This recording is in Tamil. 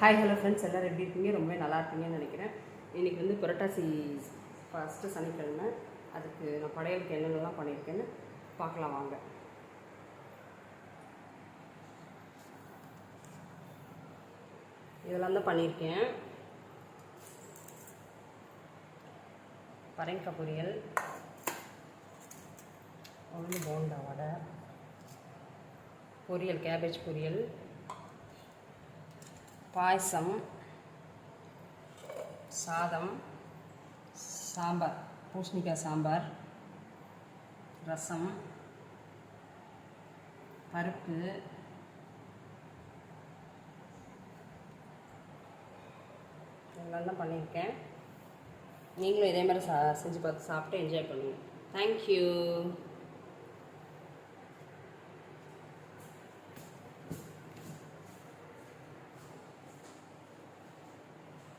ஹாய் ஹலோ ஃப்ரெண்ட்ஸ் எல்லோரும் எப்படி இருக்கீங்க? ரொம்ப நல்லா இருப்பீங்கன்னு நினைக்கிறேன். இன்றைக்கி வந்து புரட்டாசி ஃபஸ்ட்டு சனிக்கிழமை. அதுக்கு நான் படையலுக்கு என்னென்னலாம் பண்ணியிருக்கேன்னு பார்க்கலாம் வாங்க. இதெல்லாம் தான் பண்ணியிருக்கேன். பரங்கிக்காய் பொரியல். உளுந்து போண்டா வடை. பொரியல் கேபேஜ் பொரியல். பாயசம் சாதம் சாம்பார் பூசணிக்காய் சாம்பார் ரசம் பருப்பு நல்லா பண்ணியிருக்கேன். நீங்களும் இதே மாதிரி சா செஞ்சு பார்த்து சாப்பிட்டு என்ஜாய் பண்ணுங்கள் தேங்க்யூ